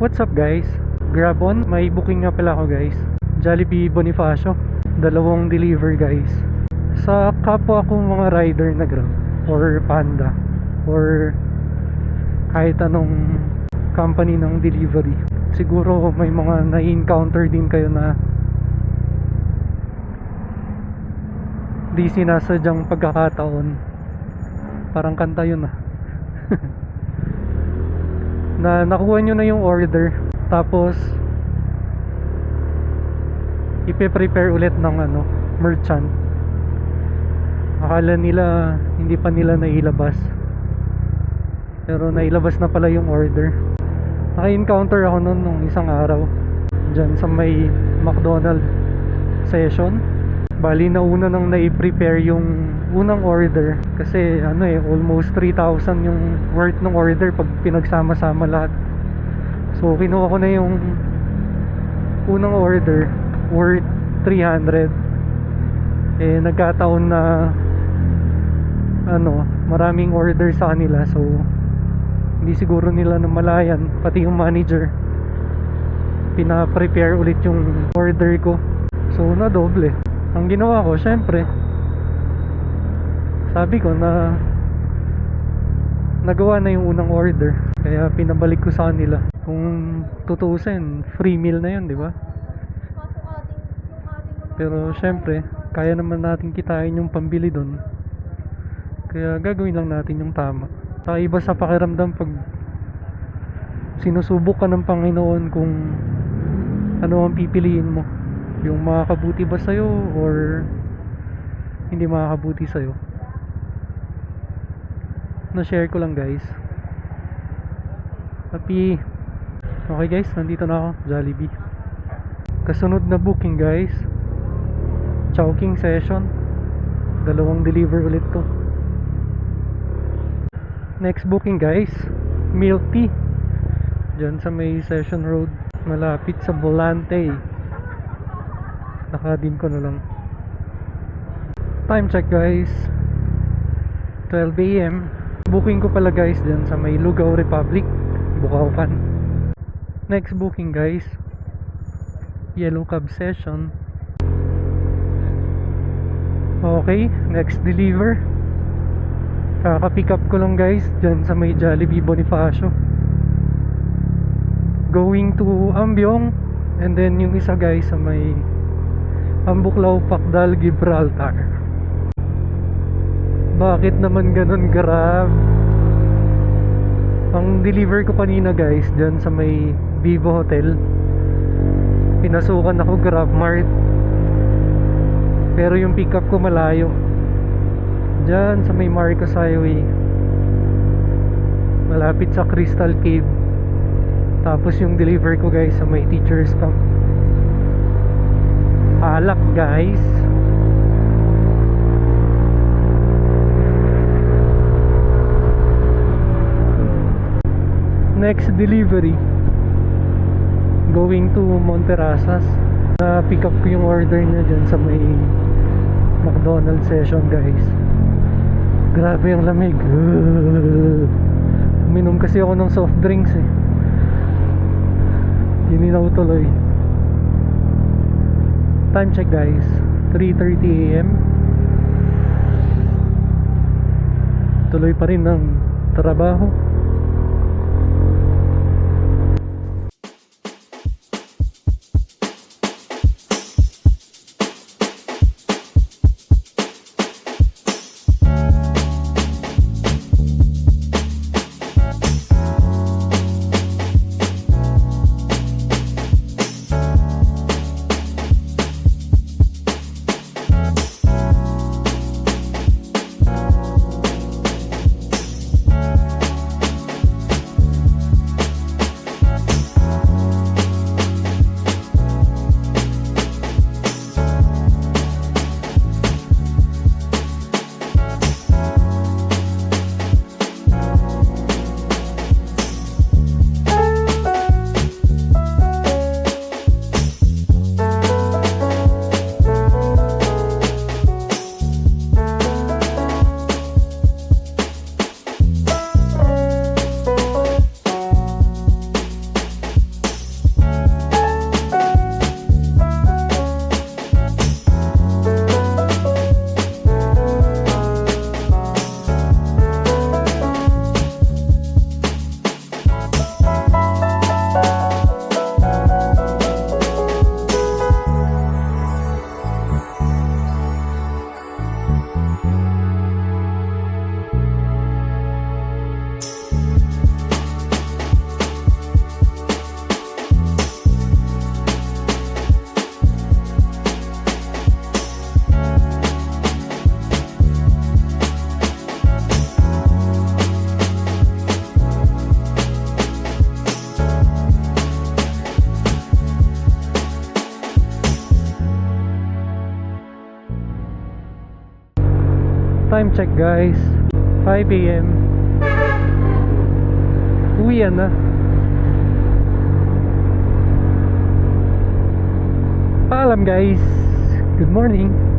What's up guys? Grab on, may booking nga pala ako guys. Jollibee Bonifacio. Dalawang deliver guys. Sa kapwa kong mga rider na Grab or Panda or kahit anong company ng delivery. Siguro may mga na-encounter din kayo na di sinasadyang pagkakataon. Parang kanta yun ah. na nakuha nyo na yung order. Tapos ipe-prepare ulit ng ano merchant. Akala nila hindi pa nila nailabas. Pero nailabas na pala yung order. Naka-encounter ako noon nung isang araw dyan sa may McDonald session. Bali na una nang nai-prepare yung unang order. Kasi ano eh almost 3,000 yung worth ng order pag pinagsama-sama lahat. So kinuha ko na yung unang order worth 300 eh nagkataon na ano maraming order sa kanila. So hindi siguro nila namalayan pati yung manager. Pina-prepare ulit yung order ko. So na doble ang ginawa ko syempre sabi ko na nagawa na yung unang order kaya pinabalik ko sa kanila. Kung tutusin free meal na yun di ba? Pero syempre kaya naman natin kitain yung pambili doon kaya gagawin lang natin yung tama. Sa iba sa pakiramdam pag sinusubok ka ng Panginoon kung ano ang pipiliin mo. Yung makakabuti ba sa'yo or hindi makakabuti sa'yo na-share ko lang guys. Happy okay guys. Nandito na ako Jollibee. Kasunod na booking guys. Chowking session. Dalawang deliver ulit to. Next booking guys. Milk tea. Dyan sa may session road. Malapit sa Volante nakadim ko na lang. Time check guys. 12am booking ko pala guys dyan sa may Lugaw Republic Bukawkan next booking guys. Yellow cab session. Okay next deliver. Kaka-pick up ko lang guys dyan sa may Jollibee Bonifacio. Going to Ambyong and then yung isa guys sa may Ambuklaw, Pakdal, Gibraltar bakit naman ganun grab ang deliver ko kanina guys dyan sa may Vivo Hotel. Pinasukan ako grab mart. Pero yung pick up ko malayo. Dyan sa may Marcos Highway. Malapit sa Crystal Cave. Tapos yung deliver ko guys sa may teacher's camp. Alak guys next delivery. Going to Monterasas. Na pick up ko yung order niya dyan sa may McDonald's session guys. Grabe yung lamig. Uminom kasi ako ng soft drinks eh. Gininaw tuloy. Time check guys. 3.30am Tuloy pa rin ng trabaho Time check guys. 5am Uwian na Paalam guys. Good morning